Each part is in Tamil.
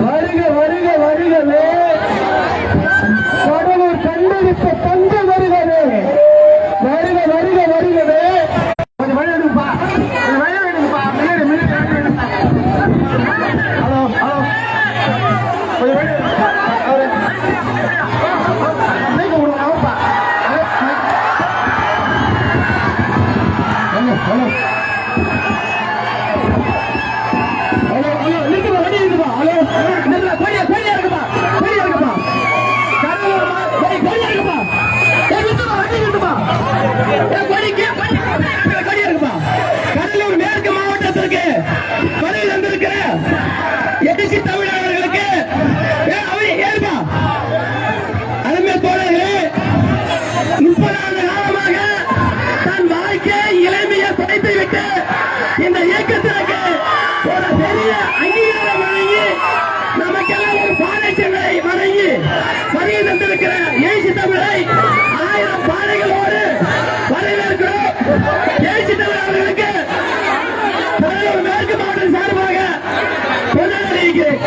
வருக வருக வருகவே. கடவுள் கண்டெடுத்த தந்தவர் இந்த இயக்கத்திற்கு ஒரு பெரிய அங்கீகாரம் வழங்கி நமக்கெல்லாம் ஒரு பாடச்சலை வழங்கி வருகை தந்திருக்கிற ஏசி தமிழை ஆயிரம் பாடைகளோடு வரவேற்கிறோம். ஏசி தமிழ் அவர்களுக்கு மேற்கு மாவட்டம் சார்பாக கொண்டாடுகிறேன்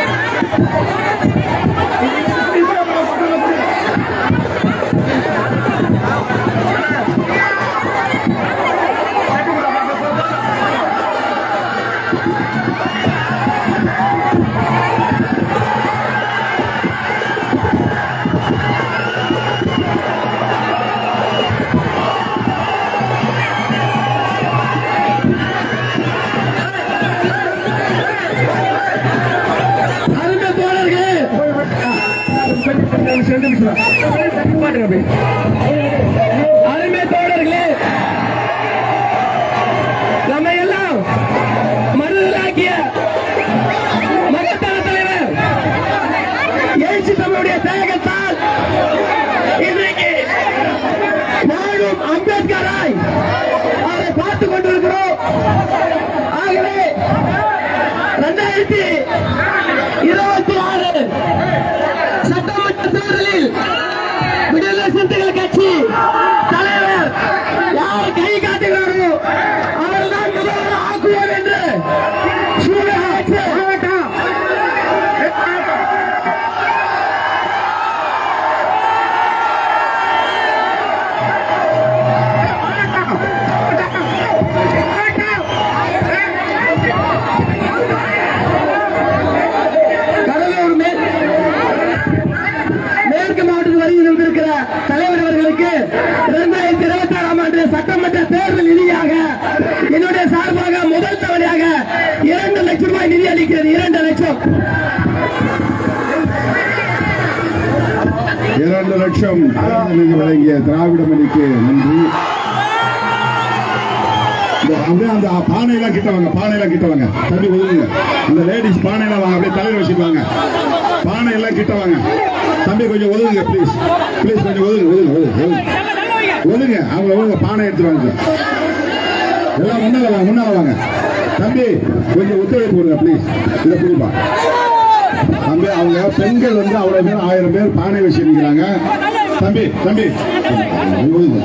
சட்டமன்ற தேர்தல் நிதியாக என்னுடைய சார்பாக முதல் தவணையாக இரண்டு லட்சம் ரூபாய் நிதி அளிக்கிறது. இரண்டு லட்சம். இரண்டு லட்சம் வழங்கிய திராவிட மணிக்கு நன்றி. அப்படியே அந்த பானையெல்லாம் கிட்ட வாங்க பானையெல்லாம் கிட்ட வாங்க. தம்பி ஒதுங்க. இந்த லேடிஸ் பானையெல்லாம் வாங்க அப்படியே தலைவர் வச்சுக்குவாங்க பானையெல்லாம் கிட்ட வாங்க. தம்பி கொஞ்சம் ஒதுங்க ப்ளீஸ் ப்ளீஸ் கொஞ்சம் ஒதுங்க ஒதுங்க ஒதுங்க ஒதுங்க அவங்க ஒழுங்க பானை எடுத்து வாங்க. எல்லாம் முன்னால வாங்க முன்னால வாங்க. தம்பி கொஞ்சம் ஒத்துழைப்பு கொடுங்க ப்ளீஸ் இதை புரியுமா? தம்பி அவங்க பெண்கள் வந்து அவ்வளவு பேர் ஆயிரம் பேர் பானை வச்சு நிற்கிறாங்க தம்பி தம்பி. ஒழுங்க.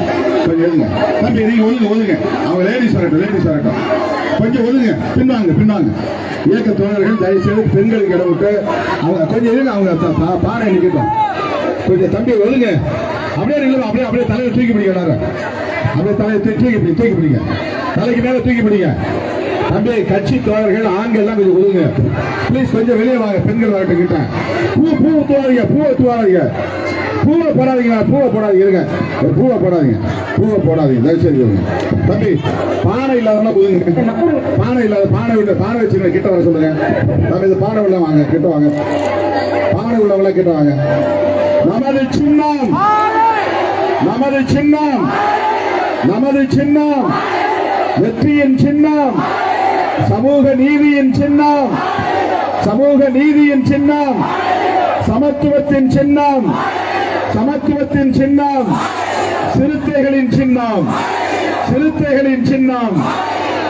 கொஞ்சம் எழுதுங்க. தம்பி நீங்க ஒதுங்க ஒதுங்க அவங்க லேடிஸ் வரட்டும் லேடிஸ் வரட்டும். கொஞ்சம் ஒதுங்க பின்வாங்க பின்வாங்க. இயக்க தோழர்கள் தயவு செய்து பெண்களுக்கு இடம் விட்டு அவங்க கொஞ்சம் அவங்க பானை நிற்கட்டும் கொஞ்சம் தம்பி ஒதுங்க அப்படியே நில்லுங்க அப்படியே அப்படியே தலையை தூக்கி பிடிக்க எல்லாரும். அப்படியே தலையை தூக்கி தூக்கி பிடி தூக்கி பிடிங்க. தலைக்கு மேல தூக்கி பிடிங்க. தம்பி கட்சி தோழர்கள் ஆண்கள் எல்லாம் கொஞ்சம் ஒதுங்க. ப்ளீஸ் கொஞ்சம் வெளியே வாங்க பெண்கள் வரட்டும் கிட்ட. பூ பூ தூவாதீங்க பூவை தூவாதீங்க பூவை போடாதீங்க பூவை போடாதீங்க இருங்க. ஒரு பூவை போடாதீங்க பூவை போடாதீங்க தயவுசெய்து இருங்க தம்பி பானை இல்லாதவங்க ஒதுங்க. பானை இல்லாத பானை விட்டு பானை வச்சுருங்க கிட்ட வர சொல்லுங்க. தம்பி இந்த பானை உள்ள வாங்க கிட்ட வாங்க. பானை உள்ளவங்கள கிட்ட வாங்க. நமது சின்னம். நமது சின்னம் நமது சின்னம் வெற்றியின் சின்னம் சமூக நீதியின் சின்னம் சமூக நீதியின் சின்னம் சமத்துவத்தின் சின்னம் சமத்துவத்தின் சின்னம் சிறுத்தைகளின் சின்னம் சிறுத்தைகளின் சின்னம்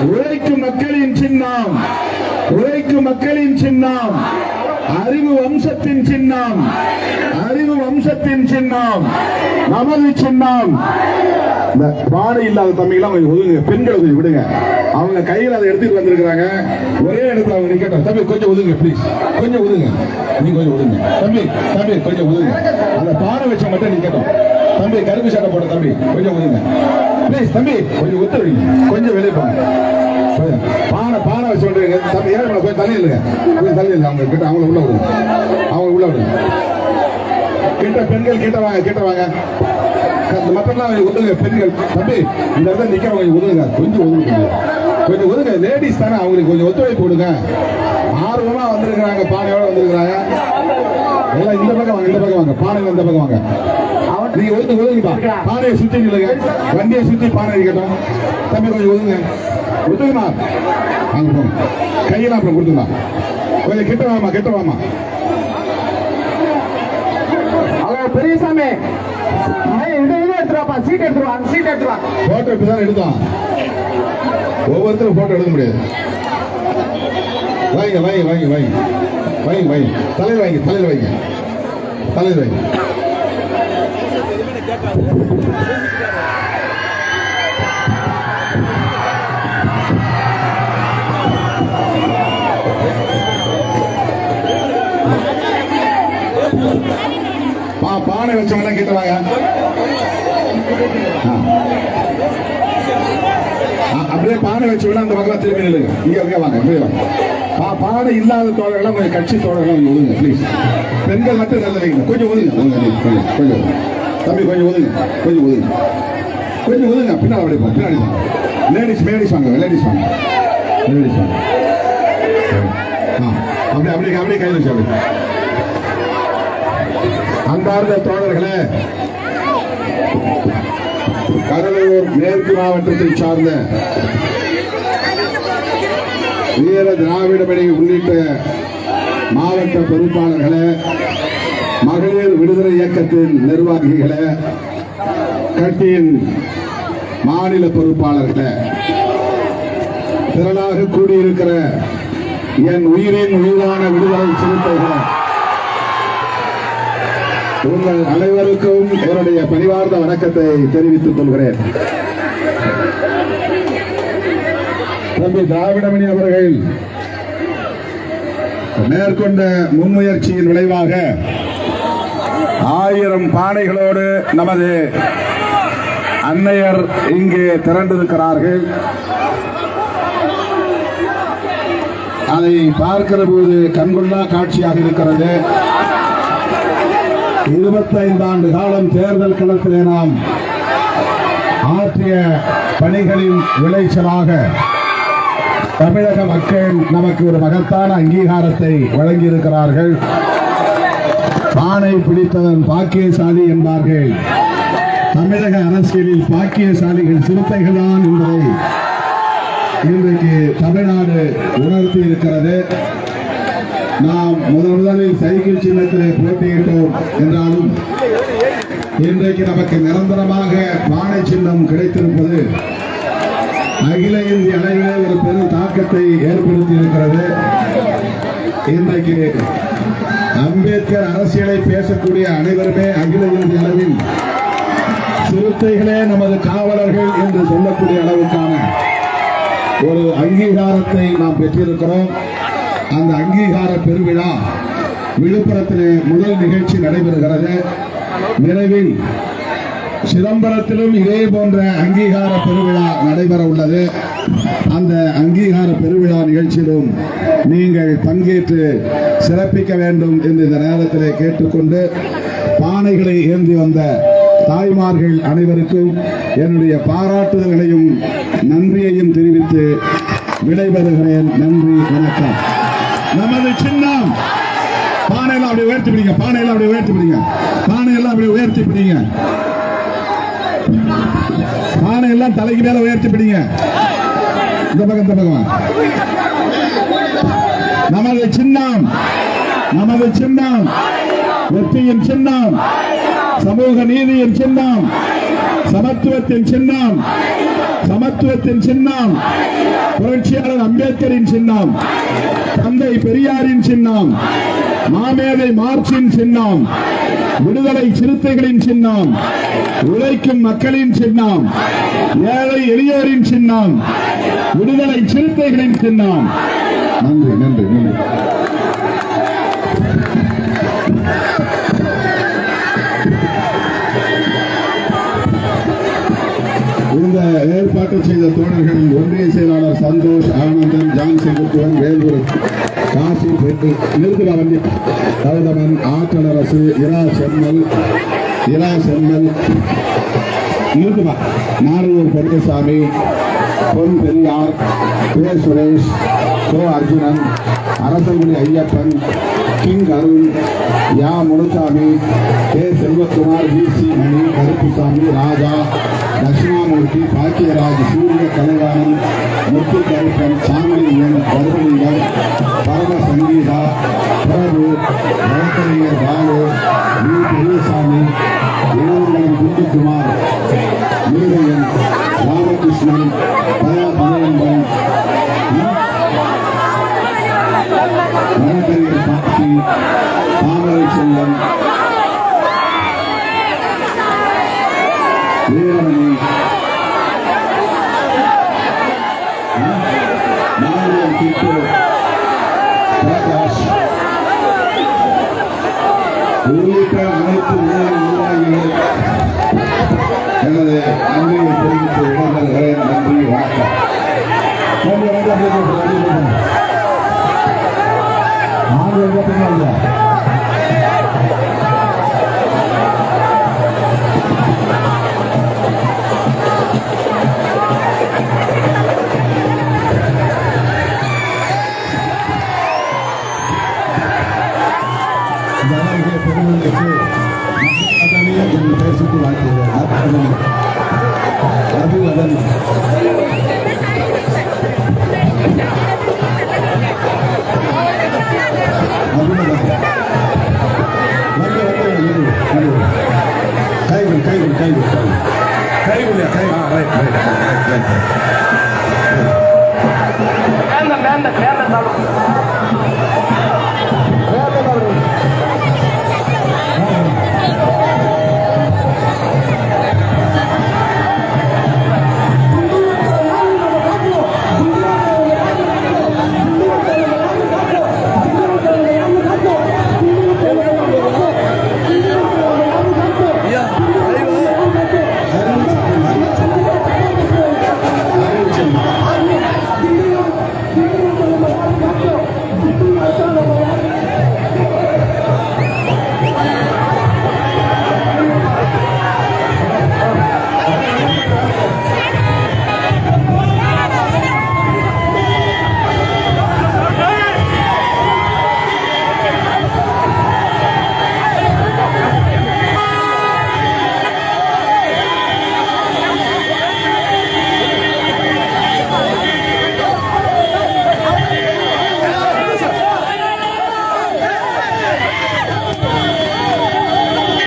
உழைக்கும் மக்களின் சின்னம் உழைக்கும் மக்களின் சின்னம். அறிவு வம்சத்தின் சின்னம். அறிவு வம்சத்தின் சின்னம். நமது சின்னம். இந்த பானை இல்லாத தம்பிகளாம் கொஞ்சம் ஒதுங்க. பெண்களை கொஞ்சம் விடுங்க. அவங்க கையில் அதை எடுத்துட்டு வந்திருக்கிறாங்க. ஒரே இடத்துல அவங்க நிக்கட்டும். தம்பி கொஞ்சம் ஒதுங்க ப்ளீஸ் கொஞ்சம் ஒதுங்க. நீ கொஞ்சம் ஒதுங்க. தம்பி தம்பி கொஞ்சம் ஒதுங்க. அந்த பானை வச்ச மட்டும் நிக்கட்டும். தம்பி கருப்பு சட்டை போட தம்பி. கொஞ்சம் ஒதுங்க. ப்ளீஸ் தம்பி கொஞ்சம் ஒத்து கொஞ்சம் வெளியே போங்க. பானை பானை வச்சு விட்டுருங்க தம்பி ஏன் கொஞ்சம் தள்ளி இல்லைங்க கொஞ்சம் தள்ளி இல்லை அவங்க கிட்ட அவங்கள உள்ள விடுங்க. அவங்க உள்ள விடுங்க. கிட்ட பெண்கள் கிட்ட வாங்க கிட்ட வாங்க. மற்றெல்லாம் ஒதுங்க பெண்கள் தம்பி இந்த இடத்துல நிக்கிறவங்க ஒதுங்க கொஞ்சம் ஒதுங்க கொஞ்சம் ஒதுங்க லேடிஸ் தானே அவங்களுக்கு கொஞ்சம் ஒத்துழைப்பு கொடுங்க. ஆர்வமாக வந்திருக்கிறாங்க பானையோட வந்திருக்கிறாங்க. எல்லாம் இந்த பக்கம் வாங்க இந்த பக்கம் வாங்க. பானை இந்த பக்கம் வாங்க. நீங்க ஒதுங்க ஒதுங்கப்பா பானையை சுத்தி நில்லுங்க. வண்டியை சுத்தி பானை இருக்கட்டும். தம்பி கொஞ்சம் ஒதுங்க. ஒதுங்கம்மா அங்க போங்க கையெல்லாம் அப்புறம் கொடுத்துக்கலாம் கொஞ்சம் கிட்ட வாமா கிட்ட வாமா? பெரியசாமி. போட்டோ இப்பதான் எடுத்தோம் ஒவ்வொருத்தரும் போட்டோ எடுக்க முடியாது. வாங்க வாங்க வாங்க வாங்க. வாங்க வாங்க. தலையில் வாங்க தலையில் வைங்க. தலையில் வைங்க. அப்படியே பானை வச்சு விட அந்த பக்கம் திரும்பி நில்லுங்க இங்க அப்படியே வாங்க அப்படியே வாங்க. பா பானை இல்லாத தோழர்கள்லாம் கொஞ்சம் கட்சி தோழர்கள்லாம் கொஞ்சம் ஒதுங்க ப்ளீஸ் பெண்கள் மட்டும் நல்ல வைங்க கொஞ்சம் ஒதுங்க கொஞ்சம் கொஞ்சம் தம்பி கொஞ்சம் ஒதுங்க கொஞ்சம் ஒதுங்க. கொஞ்சம் ஒதுங்க பின்னால் அப்படியே பின்னாடி வாங்க லேடிஸ் லேடிஸ் வாங்க லேடிஸ் வாங்க. லேடிஸ் வாங்க. ஆ அப்படியே அப்படியே அப்படியே கையில் வச்சு அப்படியே. அன்பார்ந்த தோழர்களே கடலூர் மேற்கு மாவட்டத்தை சார்ந்த வீர திராவிடமணி உள்ளிட்ட மாவட்ட பொறுப்பாளர்களே மகளிர் விடுதலை இயக்கத்தின் நிர்வாகிகளே கட்சியின் மாநில பொறுப்பாளர்களே. திரளாக கூடியிருக்கிற என் உயிரின் உயிரான விடுதலை சிறுத்தைகளை உங்கள் அனைவருக்கும் என்னுடைய பணிவார்ந்த வணக்கத்தை தெரிவித்துக் கொள்கிறேன். தம்பி திராவிடமணி அவர்கள் மேற்கொண்ட முன்முயற்சியின் விளைவாக ஆயிரம் பானைகளோடு நமது அன்னையர் இங்கே திரண்டிருக்கிறார்கள். அதை பார்க்கிற போது கண்கொள்ளா காட்சியாக இருக்கிறது. இருபத்தைந்து ஆண்டு காலம் தேர்தல் களத்திலே நாம் ஆற்றிய பணிகளின் விளைச்சலாக தமிழக மக்கள் நமக்கு ஒரு மகத்தான அங்கீகாரத்தை வழங்கியிருக்கிறார்கள். பானை பிடித்தவன் பாக்கியசாலி என்பார்கள். தமிழக அரசியலில் பாக்கியசாலிகள் சிறுத்தைகள் தான் என்பதை இன்றைக்கு தமிழ்நாடு உணர்த்தி இருக்கிறது நாம் முதல் முதலில் சைக்கிள் சின்னத்திலே போட்டியிட்டோம் என்றாலும் இன்றைக்கு நமக்கு நிரந்தரமாக பானை சின்னம் கிடைத்திருப்பது அகில இந்திய அளவிலே ஒரு பெரும் தாக்கத்தை ஏற்படுத்தி இருக்கிறது இன்றைக்கு அம்பேத்கர் அரசியலை பேசக்கூடிய அனைவருமே அகில இந்திய அளவில் சிறுத்தைகளே நமது காவலர்கள் என்று சொல்லக்கூடிய அளவுக்கான ஒரு அங்கீகாரத்தை நாம் பெற்றிருக்கிறோம். அந்த அங்கீகார பெருவிழா விழுப்புரத்திலே முதல் நிகழ்ச்சி நடைபெறுகிறது. விரைவில் சிதம்பரத்திலும் இதே போன்ற அங்கீகார பெருவிழா நடைபெற உள்ளது. அந்த அங்கீகார பெருவிழா நிகழ்ச்சியிலும் நீங்கள் பங்கேற்று சிறப்பிக்க வேண்டும் என்று இந்த நேரத்திலே கேட்டுக்கொண்டு பானைகளை ஏந்தி வந்த தாய்மார்கள் அனைவருக்கும் என்னுடைய பாராட்டுதல்களையும் நன்றியையும் தெரிவித்து விடைபெறுகிறேன். நன்றி வணக்கம். நமது சின்னம். பானையெல்லாம் அப்படியே உயர்த்தி பிடிங்க. பானையெல்லாம் அப்படியே உயர்த்தி பிடிங்க. பானையெல்லாம் அப்படியே உயர்த்தி பிடிங்க. பானையெல்லாம் தலைக்கு மேல உயர்த்தி பிடிங்க. இந்த பக்கம் இந்த பக்கம்? நமது சின்னம். நமது சின்னம். வெற்றியின் சின்னம். சமூக நீதியின் சின்னம். சமத்துவத்தின் சின்னம். சமத்துவத்தின் சின்னம். புரட்சியாளர் அம்பேத்கரின் சின்னம். தந்தை பெரியாரின் சின்னம் மாமேதை மார்ச்சின் சின்னம் விடுதலை சிறுத்தைகளின் சின்னம் உழைக்கும் மக்களின் சின்னம் ஏழை எளியோரின் சின்னம் விடுதலை சிறுத்தைகளின் சின்னம். நன்றி நன்றி நன்றி. ஏற்பாட்டை செய்த தோழர்களில் ஒன்றிய செயலாளர் சந்தோஷ் ஆனந்தன் ஜான் செங்குத்துவன் வேல்புரம் காசி பெட்டு நிறுத்துவா வண்டி கௌதமன் ஆற்றலரசு இரா செம்மல் இரா செம்மல். நிறுத்துவா நாரையூர் பொன்னுசாமி பொன் பெரியார் கே சுரேஷ் கோ அர்ஜுனன் அரசங்குடி ஐயப்பன் கிங் அருண் யா Munusamy K Selvakumar V C Mani Karuppusamy Raja Dakshinamoorthy Bhagyaraj Surya Kalaivanan Muthu Karuppan சாமலிங்கன் பருவலிங்கம் பரம சங்கீதா பிரபு வழக்கறிஞர் பாலு வி பெரியசாமி இளவங்கலம் குஞ்சுகுமார் மீரையன் ராமகிருஷ்ணன் தயா பகவந்தன் எனது நன்றியை தெரிவித்து நன்றி வணக்கம். ஆண்டு பார்த்தீங்களா